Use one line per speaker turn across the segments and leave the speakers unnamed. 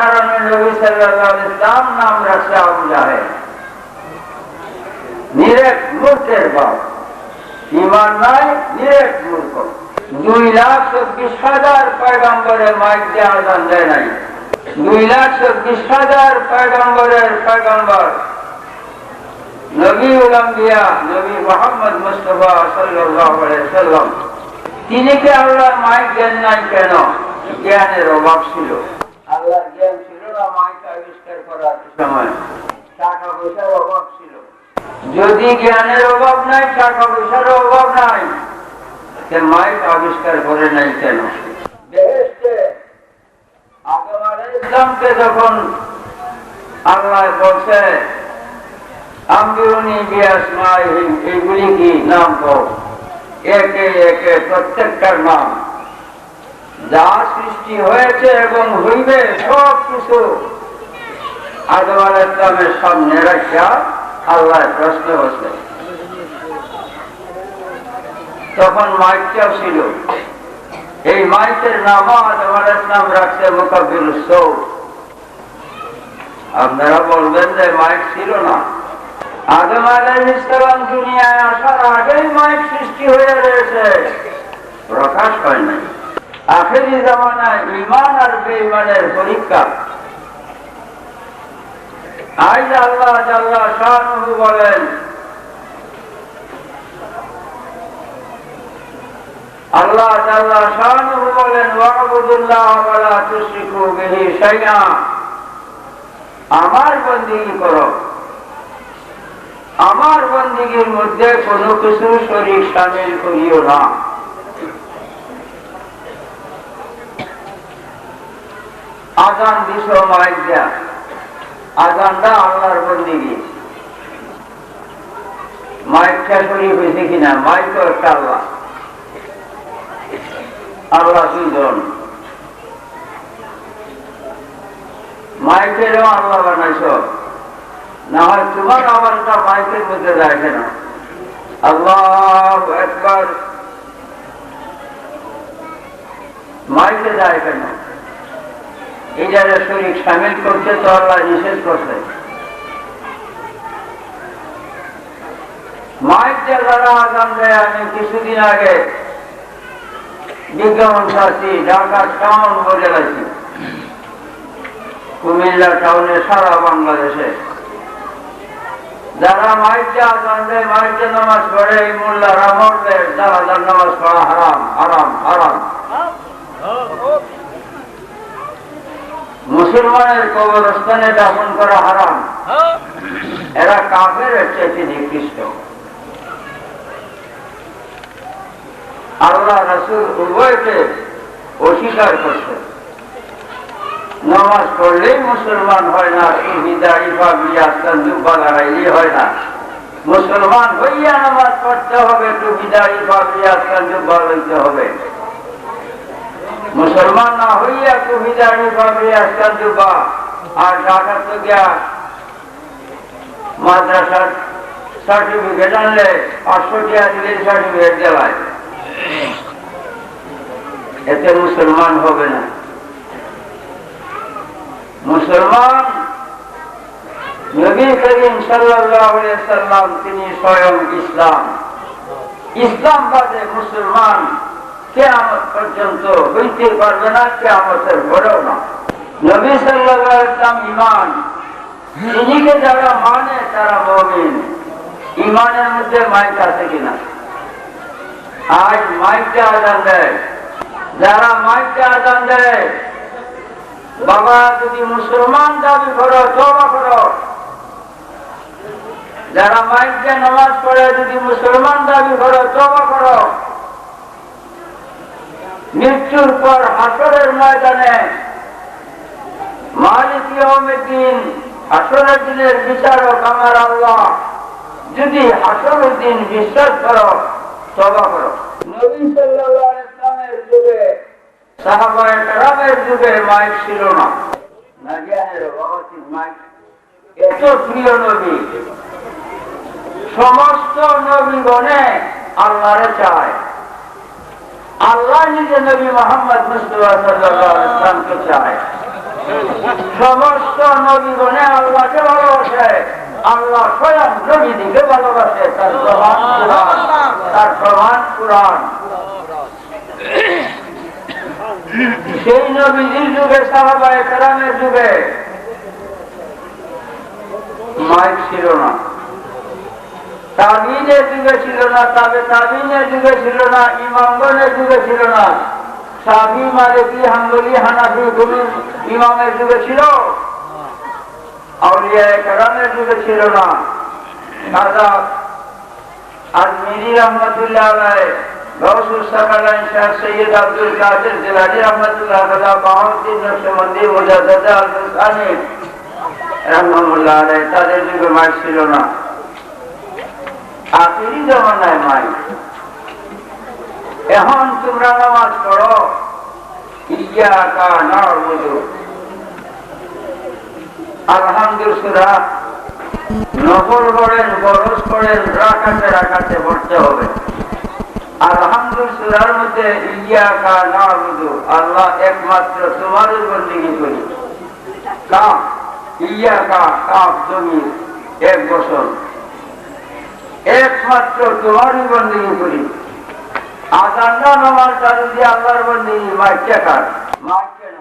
কারণে নবী সাল্লাল্লাহু ইসলাম নাম রাখছে আবু নিরেট মূর্খের বাপ। ইমান নাই, নিরেট মূর্খ দুই লাখ চব্বিশ হাজার পয়গম্বরের মাইক দিয়ে আজান দেয় নাই। দুই লাখ চব্বিশ হাজার পয়গম্বরের পয়গম্বর নবী উলাম্বিয়া নবী মোহাম্মদ মুস্তফা সাল্লাম তিনি কে আল্লাহর মাইক দেন নাই কেন? জ্ঞানের অভাব ছিল। আল্লাহর জ্ঞান ছিল না, মাইক আবিষ্কার করার সময় টাকা পয়সার অভাব ছিল। যদি জ্ঞানের অভাব নাই টাকা পয়সার অভাব নাই। মাইক আবিষ্কার করে নাই কেন? যখন আল্লাহ বলছে বিয়াসমাইহিম এগুলি কি নাম কর একে একে প্রত্যেকটার নাম। যা সৃষ্টি হয়েছে এবং হইবে সব কিছু। আদম আলাহ ইসলামের সামনে আল্লাহ প্রশ্ন বসে তখন মাইকটাও ছিল। এই মাইকের নাম আদম ইসলাম রাখছে মোকাবিল আপনারা বলবেন যে মাইক ছিল না। আদম আলাইহিসসালাম দুনিয়ায় আসার আগেই মাইক সৃষ্টি হয়ে রয়েছে প্রকাশ হয় নাই। আখেরি জামানায় ইমান আর বেঈমানের পরীক্ষা। আজ আল্লাহ জাল্লা শাহরুহু বলেন, আল্লাহ জাল্লা শাহরুহু বলেন, ওয়াবুদুল্লাহ তুশরিকু বিহি শাইআ। আমার বন্দিগি করো। আমার বন্দিগির মধ্যে কোনো কিছু শরীর সামিল করিও না। আজান মাইক দেয়া আজানটা আল্লাহর বন্দিগি মাইকটা শরীর হয়েছে কিনা মাইক তো একটা আল্লাহ। আল্লাহ দুজন মাইকেরও আল্লাহ বানাইছ। না হয় তোমার আবারটা মাইকের মধ্যে যায় কেন আল্লাহ একবার মাইকে যায় কেন এই যারা সামিল করছে তো আল্লাহ নিষেধ করছে। আমি কিছুদিন আগে বিজ্ঞাপন ঢাকা টাউন বলে গেছি। কুমিল্লা টাউনে সারা বাংলাদেশে। যারা মাইকে আজান দেয়, মাইকে নামাজ পড়ে, এই মোল্লারা মরবে। যারা নামাজ পড়া হারাম হারাম হারাম। মুসলমানের কবরস্থানে দাফন করা হারাম। এরা কাফের চেয়ে নিকৃষ্ট আল্লাহ রাসুল উভয়কে অস্বীকার করছে। নামাজ পড়লেই মুসলমান হয় না লাগাইলেই হয় না। মুসলমান হইয়া নামাজ পড়তে হবে টুপিদারি জুব্বা লইতে হবে। মুসলমান না হইয়া টুপিদারি জুব্বা আর ঢাকা তো গিয়া মাদ্রাসার সার্টিফিকেট আনলে পাঁচশো টাকা দিলে সার্টিফিকেট দেওয়ায়। এতে মুসলমান হবে না। মুসলমান নবী করিম সাল্লাম তিনি স্বয়ং ইসলাম। ইসলাম বাদে মুসলমান কেয়ামত পর্যন্ত হইতে পারবে না, কেয়ামতের ঘরেও না। নবী সাল্লাহ ইসলাম ইমান তিনিকে যারা মানে তারা মমিন। ইমানের মধ্যে মাইক আছে কিনা? আজ মাইকটা আজান দেয়। যারা মাইকটা আজান দেয়, বাবা যদি মুসলমান দাবি করো তবা করো। যারা মাইককে নামাজ পড়ে, যদি মুসলমান দাবি করো তবা করো। মৃত্যুর পর হাসরের ময়দানে মালিক দিন হাসরের দিনের বিচারক আমার আল্লাহ। যদি হাসরের দিন বিশ্বাস করো, তবা করো। নবী আলাইহি ইসলামের যুগে, সাহাবায়ে যুগে মাইক ছিল না। এত নবী। সমস্ত নবীগণে আল্লাহরে চায়। আল্লাহ নিজে নবী মোহাম্মদ মুস্তফা ইসলামকে চায়। সমস্ত নবীগণে আল্লাহকে ভালোবাসে। আল্লাহ স্বয়ং নবীদিকে ভালোবাসে। তার প্রমাণ কোরআন। তার প্রমাণ কোরআন। সেই নবীজির যুগে, সাহাবায়ে কেরামের যুগে মাইক ছিল না। তাবিনের যুগে ছিল না, তবে তাবিনের যুগে ছিল না, ইমামগণের যুগে ছিল না। সাবি মালিকি, হাম্বলি, হানাফি গুলি ইমামের যুগে ছিল। যুগে ছিল না। আর মিরি রহমতুল্লাহ গৌসুল সাকালাইন শাহ সৈয়দ আব্দুল কাদের জিলানি রহমতুল্লাহ দাদা বাহাউদ্দিন নকশবন্দি, মুজাদ্দাদ আল আলাই তাদের যুগে মাইক ছিল না। আখিরি জমানায় মাই এখন তোমরা নামাজ পড়ো। আলহামদুলিল্লাহ হবে। ইয়া কা নাবুদু আল্লাহ একমাত্র তোমারই বন্দিগি করি কাম ইয়া কা কাপ জমি, এক বছর। একমাত্র তোমারই বন্দিগি করি আজান্না নামাজ চালু দিয়ে আল্লাহর বন্দিগি মাইকে কার? মাইক কেন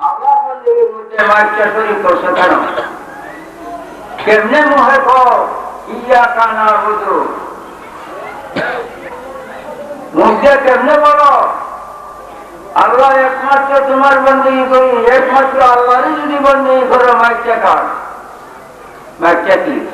আল্লাহর বন্দিগির মধ্যে মাইকটা শরীর করছ কেন? কেমনে মুহে ইয়া কানা বুধু। মুখে কেমনে তোমার বন্দিগি করি একমাত্র আল্লাহরই যদি বন্দিগি করো মাইকটা কার? মাইকটা কি?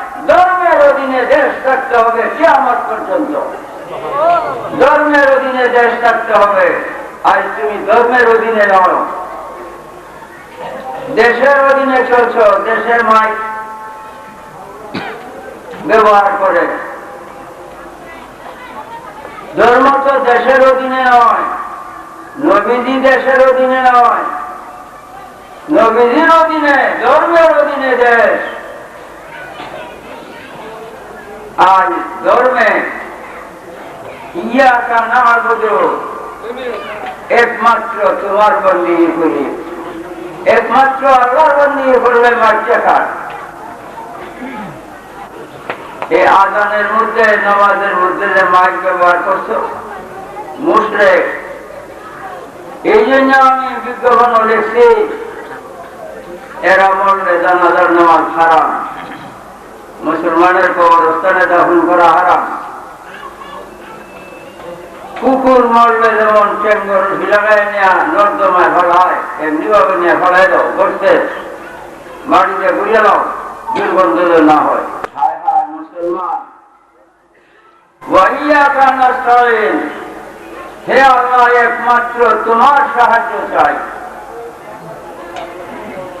ধর্মের অধীনে দেশ থাকতে হবে সে আমার পর্যন্ত। ধর্মের অধীনে দেশ থাকতে হবে। আজ তুমি ধর্মের অধীনে নয় দেশের অধীনে চলছ, দেশের মাইক ব্যবহার করে। ধর্ম তো দেশের অধীনে নয়, নবীজি দেশের অধীনে নয়। নবীজির অধীনে, ধর্মের অধীনে দেশ। আজ ধর্মে ইয়া কা নামাবুদু একমাত্র তোমার বন্দি করি। একমাত্র আল্লাহর বন্দি মার্চা এই আজানের মধ্যে, নামাজের মধ্যে যে মাইক ব্যবহার করছ, মুশরেক, এই জন্য আমি বিজ্ঞাপন লিখছি, এরা মরলে জানাজার নামাজ হারাম। মুসলমানের কবরস্থানে দাফন করা হারাম। কুকুর মরলে যেমন চেঙ্গর ভিলাগায় নেয়া, নর্দমায় ফলায় এমনি ভাবে নিয়ে ফলাই দাও বসতে মাটিতে ঘুরিয়ে দাও দুর্গন্ধ না হয়। মুসলমান। হে আল্লাহ, একমাত্র তোমার সাহায্য চাই ওয়াইয়া কা এখানেও কাপ জমির খেতা বাড়াইদের জন্য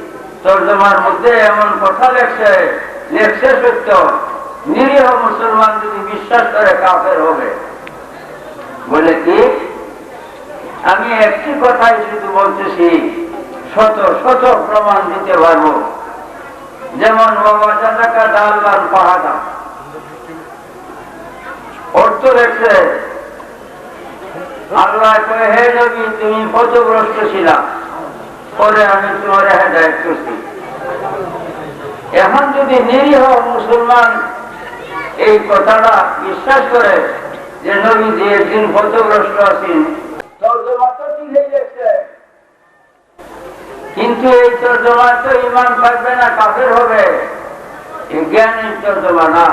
তর্জমার মধ্যে এমন কথা লেখছে লেখছে সত্য। নিরীহ মুসলমান যদি বিশ্বাস করে, কাফের হবে। বলে কি? আমি একটি কথাই শুধু বলতেছি, শত শত প্রমাণ দিতে পারব। যেমন বাবা জাদাকা দাল্লাল পাহাদা অর্থ রেখে আল্লাহ হে নবী, তুমি পথগ্রস্ত ছিলা। পরে আমি তোমার হেদায়ত করছি। এখন যদি নিরীহ মুসলমান এই কথাটা বিশ্বাস করে যে নবী যে একদিন পথগ্রস্ত আছেন কিন্তু এই তর্জমা তো ইমান পাইবে না, কাফের হবে। জ্ঞানের তর্জমা না।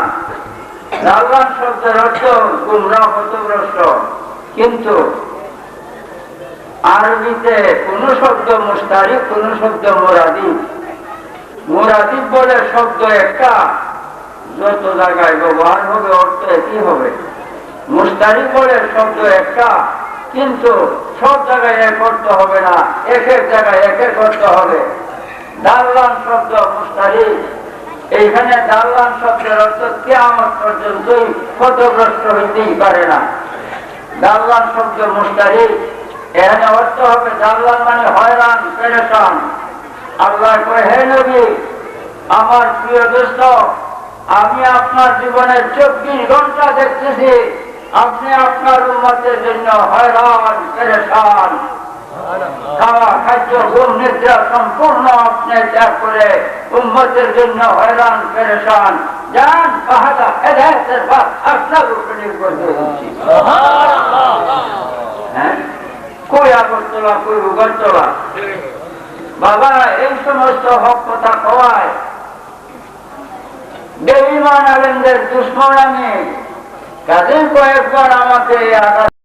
আল্লাহ শব্দের অর্থ গুমরা হতগ্রস্ত কিন্তু আরবিতে কোন শব্দ মুস্তারিফ কোন শব্দ মোরাদিফ মোরাদিফ বলে শব্দ একটা, যত জায়গায় ব্যবহার হবে, অর্থ একই হবে। মুস্তারিফ বলে শব্দ একটা, কিন্তু সব জায়গায় এক অর্থ হবে না, এক এক জায়গায় এক এক অর্থ হবে। দাল্লান শব্দ মুস্তারিফ এইখানে দাল্লান শব্দের অর্থ কেমন পর্যন্তই ক্ষতগ্রস্ত হইতেই পারে না। দাল্লান শব্দ মুস্তারিফ এখানে অর্থ হবে দাল্লান মানে হয়রান পেরেশান। আল্লাহ হে নবী আমার প্রিয় দোস্ত আমি আপনার জীবনের চব্বিশ ঘণ্টা দেখতেছি। আপনি আপনার উন্মতের জন্য হয়রান পেরেশান। খাওয়া খাদ্য ঘুম নিদ্রা সম্পূর্ণ আপনি ত্যাগ করে উন্মতের জন্য হয়রান পেরেশান। যান পাহাড়া হেদায়তের বা আপনার উপরে নির্ভর করে হ্যাঁ? কই আগরতলা কই উগরতলা বাবা, এই সমস্ত হক কথা কওয়ায়। বেইমান আলেমদের দুশ্মন আমি। কাজে কয়েকবার আমাকে আঘাত